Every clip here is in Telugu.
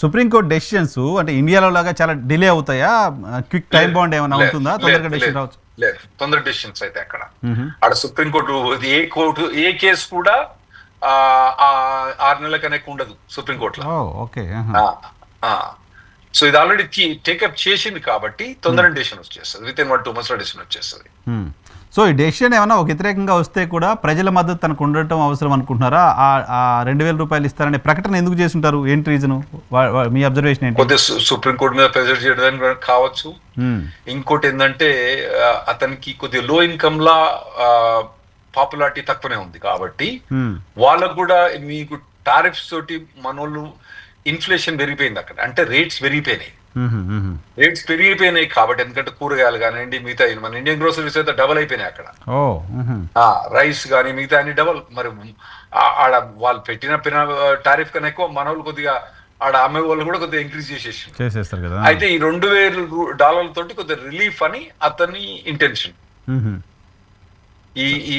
సుప్రీంకోర్టు డెసిషన్స్ అంటే ఇండియాలో లాగా చాలా డిలే అవుతాయా? క్విక్ టైం బాండ్ ఏమైనా లేదు, తొందరగా డెసిషన్ రావచ్చు. లేదు తొందర డెసిషన్స్ అయితే అక్కడ. ఆడ సుప్రీంకోర్టు ఏ కోర్టు ఏ కేసు కూడా ఆరు నెలల కనుక ఉండదు సుప్రీంకోర్టులో. ఓకే సో ఇది ఆల్రెడీ టేకప్ చేసింది కాబట్టి తొందర డెసిషన్ వచ్చేస్తుంది. Within one two months decision వచ్చేస్తుంది. సో ఈ డెసిషన్ ఏమైనా ఒక వ్యతిరేకంగా వస్తే కూడా ప్రజల మద్దతు తనకు ఉండటం అవసరం అనుకుంటున్నారా ఆ- రెండు వేల రూపాయలు ఇస్తారనే ప్రకటన ఎందుకు చేస్తుంటారు ఏంటి రీజను మీ అబ్జర్వేషన్ ఏంటి సుప్రీంకోర్టు మీద ప్రెజర్ చేయడానికి కావచ్చు. ఇంకోటి ఏంటంటే అతనికి కొద్దిగా లో ఇన్కమ్ లా పాపులారిటీ తక్కువనే ఉంది కాబట్టి. వాళ్ళకు కూడా మీకు టారిఫ్స్ తోటి మనోళ్ళు ఇన్ఫ్లేషన్ పెరిగిపోయింది అక్కడ అంటే రేట్స్ పెరిగిపోయినాయి. రేట్స్ పెరిగిపోయినాయి కాబట్టి ఎందుకంటే కూరగాయలు కానివ్వండి మిగతా మన ఇండియన్ గ్రోసరీస్ అయితే డబల్ అయిపోయినాయి అక్కడ. రైస్ కానీ మిగతా అన్ని డబల్ మరి ఆడ వాళ్ళు పెట్టిన టారిఫ్ కన్నా ఎక్కువ మన వాళ్ళు కొద్దిగా ఆడ అమ్మే వాళ్ళు కూడా కొద్దిగా ఇంక్రీజ్ చేసేసి చేసేస్తారు కదా. అయితే ఈ రెండు వేల డాలర్ల తోటి కొద్దిగా రిలీఫ్ అని అతని ఇంటెన్షన్. ఈ ఈ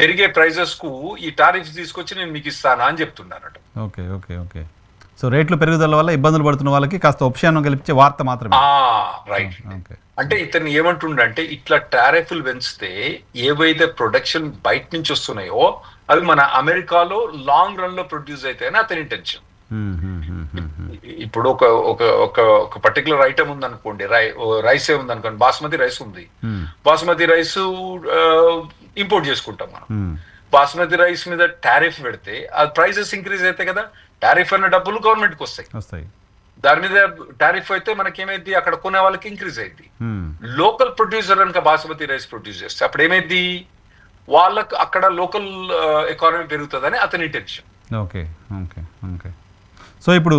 పెరిగే ప్రైజెస్కు ఈ టారిఫ్స్ తీసుకొచ్చి నేను మీకు ఇస్తానా అని చెప్తున్నారట. Okay okay okay. సో రేట్లు పెరుగుదల వల్ల ఇబ్బందులు పడుతున్న వాళ్ళకి కాస్త ఉపశమనం కల్పించే వార్త మాత్రమే రైట్ అంటే ఇతను ఏమంటుండంటే ఇట్లా టారిఫ్లు పెంచితే ఏవైతే ప్రొడక్షన్ బయట నుంచి వస్తున్నాయో అవి మన అమెరికాలో లాంగ్ రన్లో ప్రొడ్యూస్ అవుతాయని అతని ఇంటెన్షన్. ఇప్పుడు ఒక ఒక ఒక ఒక పర్టికులర్ ఐటమ్ ఉందనుకోండి రై రైస్ ఏ ఉందనుకోండి బాస్మతి రైస్ ఉంది. బాస్మతి రైస్ ఇంపోర్ట్ చేసుకుంటాం మనం. బాస్మతి రైస్ మీద టారిఫ్ పెడితే ఆ ప్రైసెస్ ఇంక్రీజ్ అవుతాయి కదా టారిఫ్ అన్న డబ్బులు గవర్నమెంట్కి వస్తాయి వస్తాయి. దాని మీద టారిఫ్ అయితే మనకేమైంది అక్కడ కొనే వాళ్ళకి ఇంక్రీజ్ అయింది. లోకల్ ప్రొడ్యూసర్ కనుక బాస్మతి రైస్ ప్రొడ్యూస్ చేస్తే అప్పుడు ఏమైంది వాళ్ళకు అక్కడ లోకల్ ఎకానమీ పెరుగుతుందని అతని intention okay okay okay. So ఇప్పుడు